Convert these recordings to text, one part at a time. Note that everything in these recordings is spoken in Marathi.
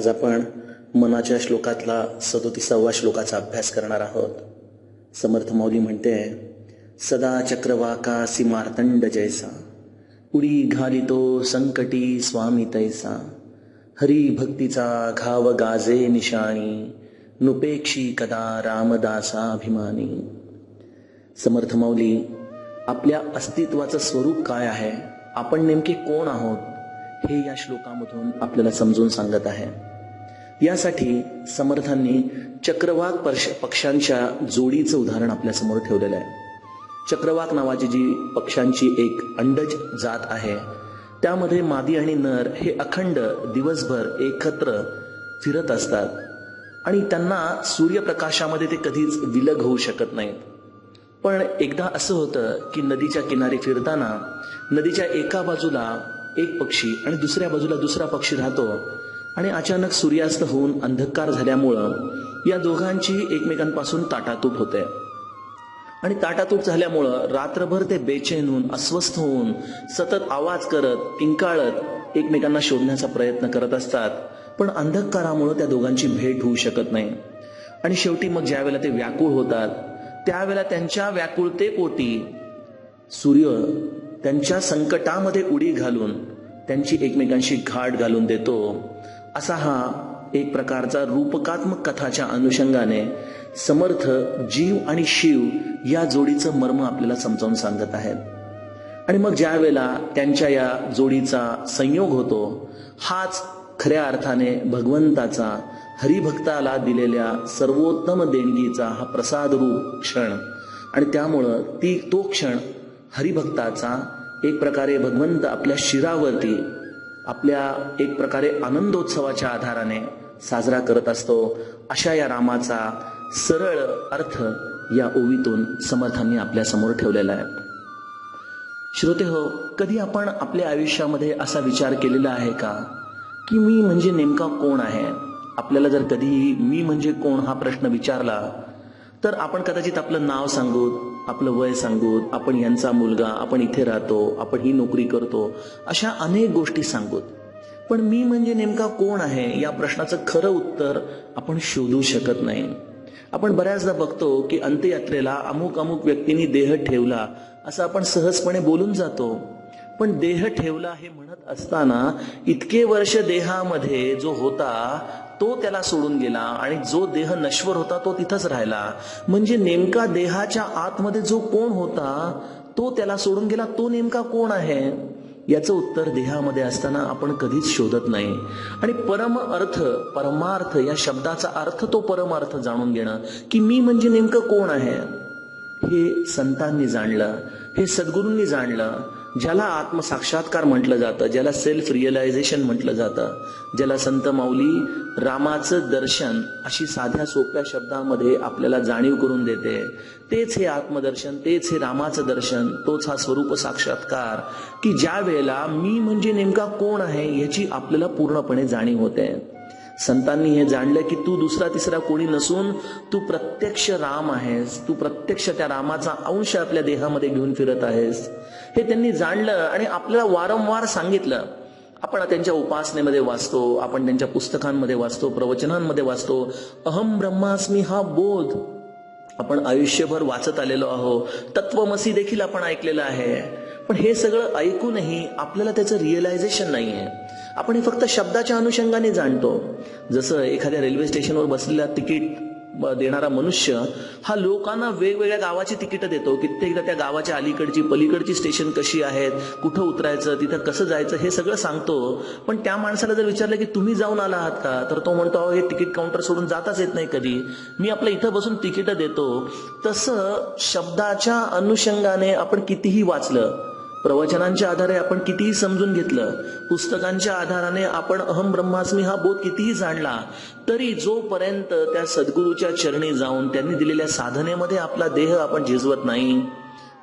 आज आपण मनाच्या श्लोकातला सदोतीसावा श्लोकाचा अभ्यास करणार आहोत. समर्थ माऊली म्हणते सदा चक्रवाकासी मार्तंड जैसा उडी घालितो संकटी स्वामी तैसा हरी भक्तीचा घाव गाजे निशाणी नुपेक्षी कदा रामदासाभिमानी. समर्थ माऊली आपल्या अस्तित्वाचं स्वरूप काय आहे? आपण नेमके कोण आहोत? हे या श्लोकामधून आपल्याला समजून सांगत आहे. यासाठी समर्थांनी चक्रवाक पर्श पक्ष्यांच्या जोडीचं उदाहरण आपल्यासमोर ठेवलेलं आहे. चक्रवाक नावाची जी पक्ष्यांची एक अंडज जात आहे त्यामध्ये मादी आणि नर हे अखंड दिवसभर एकत्र फिरत असतात आणि त्यांना सूर्यप्रकाशामध्ये ते कधीच विलग होऊ शकत नाहीत. पण एकदा असं होतं की नदीच्या किनारी फिरताना नदीच्या एका बाजूला एक पक्षी आणि दुसऱ्या बाजूला दुसरा पक्षी राहतो आणि अचानक सूर्यास्त होऊन अंधकार झाल्यामुळं या दोघांची एकमेकांपासून ताटातूट होते. आणि ताटातूट झाल्यामुळं रात्रभर ते बेचैन होऊन अस्वस्थ होऊन सतत आवाज करत किंकाळत एकमेकांना शोधण्याचा प्रयत्न करत असतात. पण अंधकारामुळं त्या दोघांची भेट होऊ शकत नाही. आणि शेवटी मग ज्यावेळेला ते व्याकुळ होतात त्यावेळेला त्यांच्या व्याकुळतेपोटी सूर्य त्यांच्या संकटामध्ये उडी घालून त्यांची एकमेकांशी घाट घालून देतो. असा हा एक प्रकारचा रूपकात्मक कथाच्या अनुषंगाने समर्थ जीव आणि शिव या जोडीचं मर्म आपल्याला समजावून सांगत आहेत. आणि मग ज्या वेळेला त्यांच्या या जोडीचा संयोग होतो हाच खऱ्या अर्थाने भगवंताचा हरिभक्ताला दिलेल्या सर्वोत्तम देणगीचा हा प्रसाद रूप क्षण. आणि त्यामुळं ती तो क्षण हरिभक्ताचा एक प्रकारे भगवंत आपल्या शिरावरती आपल्या एक प्रकारे आनंदोत्सवाच्या आधाराने साजरा करत असतो. अशा या रामाचा सरळ अर्थ या ओवीतून समर्थांनी आपल्यासमोर ठेवलेला आहे. श्रोते हो कधी आपण आपल्या आयुष्यामध्ये असा विचार केलेला आहे का? की मी म्हणजे नेमका कोण आहे? आपल्याला जर कधीही मी म्हणजे कोण हा प्रश्न विचारला तर आपण कदाचित आपलं नाव सांगू आपलं वय सांगूत आपण यांचा मुलगा आपण इथे राहतो आपण ही नोकरी करतो अशा अनेक गोष्टी सांगूत. पण मी म्हणजे नेमका कोण आहे? या प्रश्नाचं खरं उत्तर आपण शोधू शकत नाही. आपण बऱ्याचदा बघतो की अंत्ययात्रेला अमुक अमुक व्यक्तींनी देह ठेवला असं आपण सहजपणे बोलून जातो. पण देह ठेवला हे म्हणत असताना इतके वर्ष देहामध्ये जो होता तो त्याला सोडून गेला आणि जो देह नश्वर होता तो तिथंच राहिला. म्हणजे नेमका देहाच्या आतमध्ये जो कोण होता तो त्याला सोडून गेला. तो नेमका कोण आहे? याचं उत्तर देहामध्ये असताना आपण कधीच शोधत नाही. आणि परम अर्थ परमार्थ या शब्दाचा अर्थ तो परमार्थ जाणून घेणं की मी म्हणजे नेमकं कोण आहे? हे संतांनी जाणलं हे सद्गुरूंनी जाणलं. ज्याला आत्मसाक्षात्कार म्हटलं जातं ज्याला सेल्फ रिअलायझेशन म्हटलं जातं ज्याला संत माऊली रामाचं दर्शन अशी साध्या सोप्या शब्दामध्ये आपल्याला जाणीव करून देते तेच हे आत्मदर्शन तेच हे रामाचं दर्शन तोच हा स्वरूप साक्षात्कार की ज्या वेळेला मी म्हणजे नेमका कोण आहे याची आपल्याला पूर्णपणे जाणीव होते. संतांनी हे जाणलं की तू दुसरा तिसरा कोणी नसून तू प्रत्यक्ष राम आहेस. तू प्रत्यक्ष त्या रामाचा अंश आपल्या देहामध्ये घेऊन फिरत आहेस. हे त्यांनी जाणलं आणि आपल्याला वारंवार सांगितलं. आपण त्यांच्या उपासनेमध्ये वाचतो आपण त्यांच्या पुस्तकांमध्ये वाचतो प्रवचनांमध्ये वाचतो. अहम ब्रह्मास्मी हा बोध. आपण आयुष्यभर वाचत आलेलो आहो. तत्वमसी देखील आपण ऐकलेलं आहे. पण हे सगळं ऐकूनही आपल्याला त्याचं रिअलायझेशन नाही आहे आपण हे फक्त शब्दाच्या अनुषंगाने जाणतो. जसं एखाद्या रेल्वे स्टेशनवर बसलेला तिकीट देणारा मनुष्य हा लोकांना वेगवेगळ्या गावाची तिकीटं देतो. कित्येकदा त्या गावाच्या अलीकडची पलीकडची स्टेशन कशी आहेत कुठं उतरायचं तिथं कसं जायचं हे सगळं सांगतो. पण त्या माणसाला जर विचारलं की तुम्ही जाऊन आला आहात का? तर तो म्हणतो हे तिकीट काउंटर सोडून जाताच येत नाही कधी. मी आपलं इथं बसून तिकीटं देतो. तसं शब्दाच्या अनुषंगाने आपण कितीही वाचलं प्रवचनांच्या आधारे आपण कितीही समजून घेतलं पुस्तकांच्या आधाराने आपण अहम ब्रह्मास्मी हा बोध कितीही जाणला तरी जोपर्यंत त्या सद्गुरूच्या चरणी जाऊन त्यांनी दिलेल्या साधनेमध्ये आपला देह आपण झिजवत नाही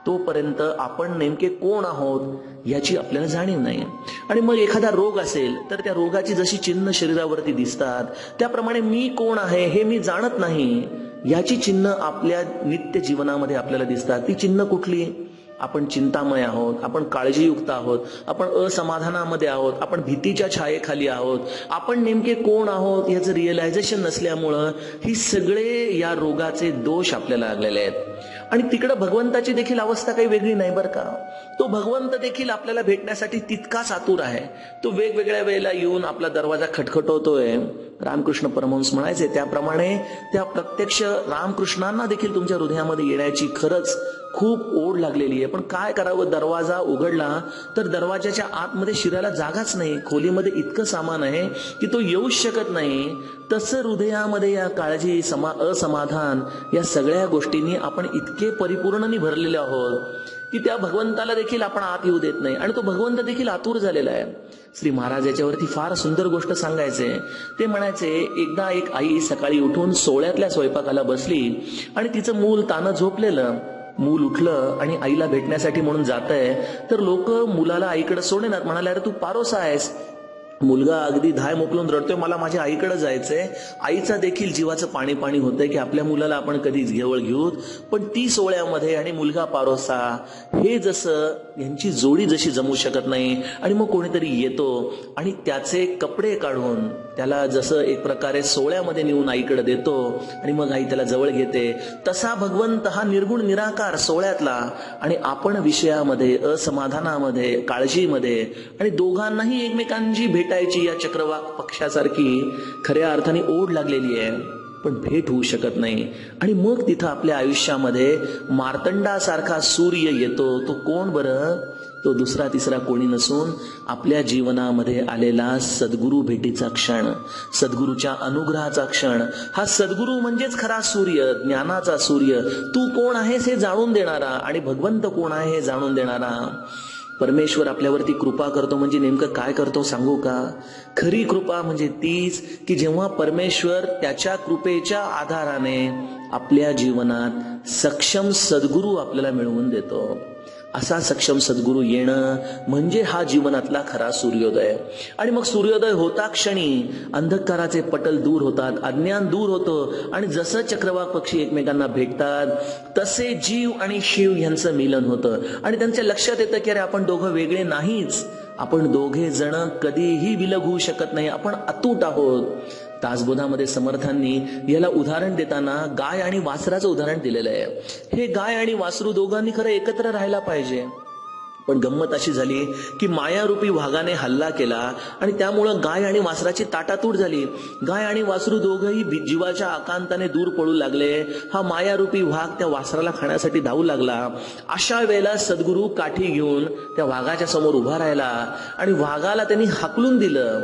तोपर्यंत आपण नेमके कोण आहोत याची आपल्याला जाणीव नाही. आणि मग एखादा रोग असेल तर त्या रोगाची जशी चिन्ह शरीरावरती दिसतात त्याप्रमाणे मी कोण आहे हे मी जाणत नाही याची चिन्ह आपल्या नित्य जीवनामध्ये आपल्याला दिसतात. ती चिन्ह कुठली? आपण चिंतामय आहोत आपण काळजीयुक्त आहोत आपण असमाधानामध्ये आहोत आपण भीतीच्या छायेखाली आहोत आपण नेमके कोण आहोत याचं रिअलायझेशन नसल्यामुळं ही सगळे या रोगाचे दोष आपल्याला लागलेले आहेत. आणि तिकडं भगवंताची देखील अवस्था काही वेगळी नाही बरं का. तो भगवंत देखील आपल्याला भेटण्यासाठी तितकाच आतुर आहे. तो वेगवेगळ्या वेळेला येऊन आपला दरवाजा खटखटवतोय. रामकृष्ण परमहंस म्हणायचे. त्याप्रमाणे त्या प्रत्यक्ष रामकृष्णांना देखील तुमच्या हृदयामध्ये येण्याची खरंच खूप ओढ लागलेली आहे. पण काय करावं? दरवाजा उघडला तर दरवाजाच्या आतमध्ये शिरायला जागाच नाही. खोलीमध्ये इतकं सामान आहे की तो येऊच शकत नाही. तसं हृदयामध्ये या काळजी समा असमाधान या सगळ्या गोष्टींनी आपण इतके परिपूर्णनी भरलेले आहोत की त्या भगवंताला देखील आपण आत येऊ देत नाही. आणि तो भगवंत देखील आतुर झालेला आहे. श्री महाराज याच्यावरती फार सुंदर गोष्ट सांगायचे. ते म्हणायचे एकदा एक आई सकाळी उठून सोहळ्यातल्या स्वयंपाकाला बसली आणि तिचं मूल तानं झोपलेलं. मूल उठलं आणि आईला भेटण्यासाठी म्हणून जात आहे तर लोक मुलाला आईकडे सोडेनात म्हणाले अरे तू पारोसा आहेस. मुलगा अगदी धाय मोकलून रडतोय मला माझ्या आईकडे जायचंय. आईचा देखील जीवाचं पाणी पाणी होतंय की आपल्या मुलाला आपण कधीच घेवळ घेऊत पण ती सोहळ्यामध्ये आणि मुलगा पारोसा हे जसं यांची जोडी जशी जमू शकत नाही आणि मग कोणीतरी येतो आणि त्याचे कपडे काढून त्याला जसं एक प्रकारे सोहळ्यामध्ये नेऊन आईकडे देतो आणि मग आई त्याला जवळ घेते तसा भगवंत हा निर्गुण निराकार सोहळ्यातला आणि आपण विषयामध्ये असमाधानामध्ये काळजीमध्ये आणि दोघांनाही एकमेकांची भेट भेटायची या चक्रवाक पक्षासारखी खऱ्या अर्थाने ओढ लागलेली आहे पण भेट होऊ शकत नाही. आणि मग तिथं आपल्या आयुष्यामध्ये मार्तंडासारखा सूर्य येतो. तो कोण बरं? तो दुसरा तिसरा कोणी नसून आपल्या जीवनामध्ये आलेला सद्गुरू भेटीचा क्षण सद्गुरूच्या अनुग्रहाचा क्षण. हा सद्गुरू म्हणजेच खरा सूर्य ज्ञानाचा सूर्य. तू कोण आहेस हे जाणून देणारा आणि भगवंत कोण आहे हे जाणून देणारा? परमेश्वर आपल्यावरती कृपा करतो म्हणजे नेमकं काय करतो सांगू का? खरी कृपा म्हणजे तीच की जेव्हा परमेश्वर त्याच्या कृपेच्या आधाराने आपल्या जीवनात सक्षम सद्गुरू आपल्याला मिळवून देतो. असा सक्षम सद्गुरू येणं म्हणजे हा जीवनातला खरा सूर्योदय. आणि मग सूर्योदय होता क्षणी अंधकाराचे पटल दूर होतात अज्ञान दूर होतं आणि जसं चक्रवाक पक्षी एकमेकांना भेटतात तसे जीव आणि शिव यांचं मिलन होतं. आणि त्यांच्या लक्षात येतं की अरे आपण दोघं वेगळे नाहीच. आपण दोघे जण कधीही विलग होऊ शकत नाही. आपण अतूट आहोत. तासबोधामध्ये समर्थांनी याला उदाहरण देताना गाय आणि वासराचं उदाहरण दिलेलं आहे. हे गाय आणि वासरू दोघांनी खरं एकत्र राहायला पाहिजे. पण गंमत अशी झाली की मायारूपी वाघाने हल्ला केला आणि त्यामुळं गाय आणि वासराची ताटातूट झाली. गाय आणि वासरू दोघंही जीवाच्या आकांताने दूर पडू लागले. हा मायारूपी वाघ त्या वासराला खाण्यासाठी धावू लागला. अशा वेळेला सद्गुरू काठी घेऊन त्या वाघाच्या समोर उभा राहिला आणि वाघाला त्यांनी हाकलून दिलं.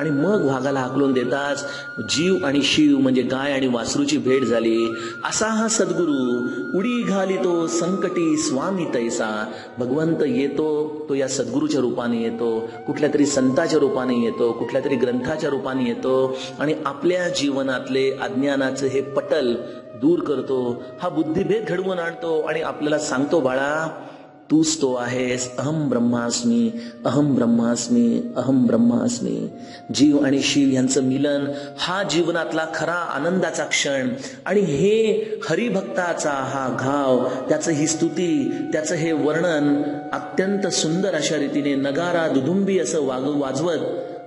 आणि मग वाघाला हाकलून देताच जीव आणि शिव म्हणजे गाय आणि वासरूची भेट झाली. असा हा सद्गुरू उडी घालितो संकटी स्वामी तैसा. भगवंत येतो तो या सद्गुरूच्या रूपाने येतो. कुठल्या तरी संताच्या रूपाने येतो कुठल्या तरी ग्रंथाच्या रूपाने येतो आणि आपल्या जीवनातले अज्ञानाचं हे पटल दूर करतो. हा बुद्धिभेद घडवून आणतो आणि आपल्याला सांगतो बाळा तूच तो आहेस. अहम ब्रह्मास्मी अहम ब्रह्मास्मी अहम ब्रह्मास्मी. जीव आणि शिव यांचं मिलन हा जीवनातला खरा आनंदाचा क्षण. आणि हे हरिभक्ताचा हा घाव त्याचं ही स्तुती त्याचं हे वर्णन अत्यंत सुंदर अशा रीतीने नगारा दुदुंबी असं वाग वाजवत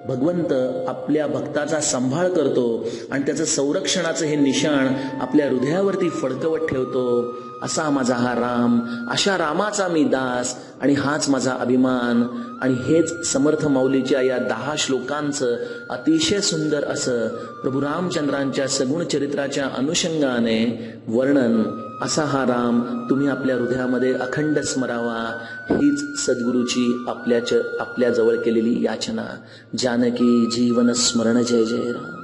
भगवंत आपल्या भक्ताचा सांभाळ करतो आणि त्याचं संरक्षणाचं हे निशाण आपल्या हृदयावरती फडकवत ठेवतो. असा माझा हा राम अशा रामाचा मी दास आणि हाच माझा अभिमान. आणि हेच समर्थ माऊलीच्या या दहा श्लोकांचं अतिशय सुंदर असं प्रभू रामचंद्रांच्या सगुण चरित्राच्या अनुषंगाने वर्णन असा हा राम तुम्ही आपल्या हृदयामध्ये अखंड स्मरावा. हीच सद्गुरूची आपल्या आपल्या जवळ केलेली याचना. जानकी जीवन स्मरण जय जय राम.